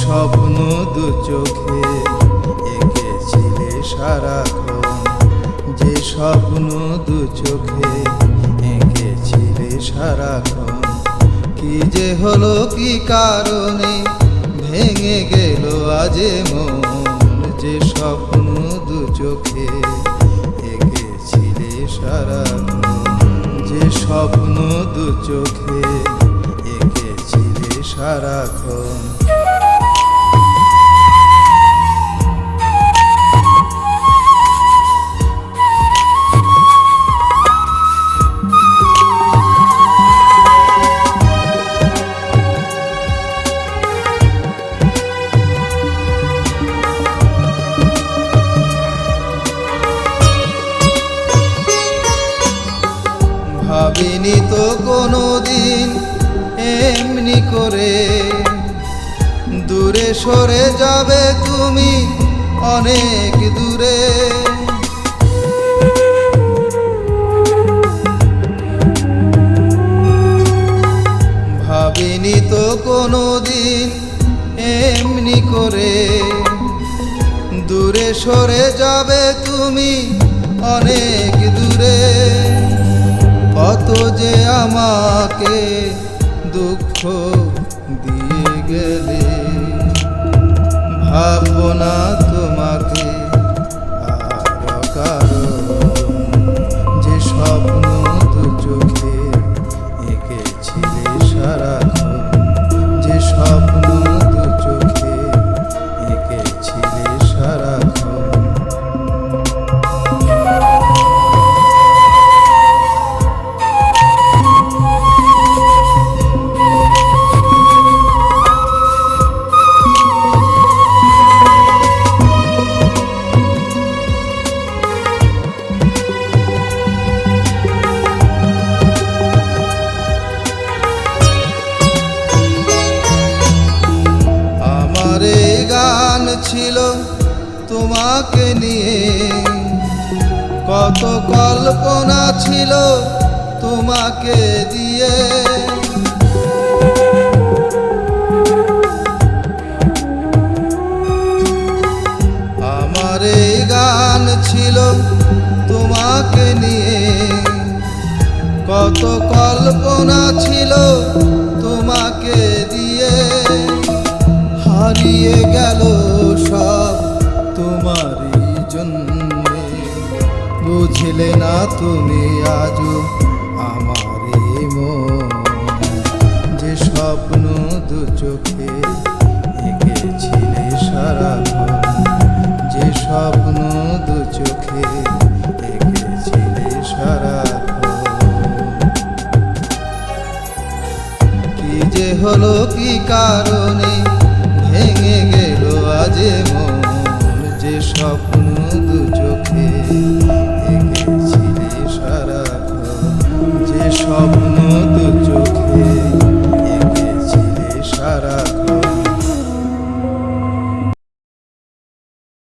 স্বপ্ন দু চোখে এঁকেছিলে সারাক্ষণ। যে স্বপ্ন দু চোখে এঁকেছিলে সারাক্ষণ। কি যে হলো, কি কারণে ভেঙে গেল আজে মন। যে স্বপ্ন দু চোখে এঁকেছিলে সারাক্ষণ। যে স্বপ্ন দু চোখে এঁকেছিলে সারাক্ষণ। কোনো দিন এমনি করে দূরে সরে যাবে তুমি অনেক দূরে। ভাবিনি তো কোনো দিন এমনি করে দূরে সরে যাবে তুমি অনেক দূরে। কত যে আমাকে দুঃখ দিয়ে গেলে। ভাববো না তোমাকে আর যে স্বপ্ন তো চোখে এঁকেছিলে সারাক্ষণ তোমাকে নিয়ে। কত কল্পনা ছিল তোমাকে দিয়ে। আমার এই গান ছিল তোমাকে নিয়ে। কত কল্পনা ছিল জন্যে। বুঝলে না তুমি আজও আমারই মন। যে স্বপ্ন দু চোখে এঁকেছিলে সারাক্ষণ। যে স্বপ্ন দু চোখে এঁকেছিলে সারাক্ষণ। কি যে হলো, কি কারণে ভেঙে গেল আজে মন? স্বপ্ন দু চোখে।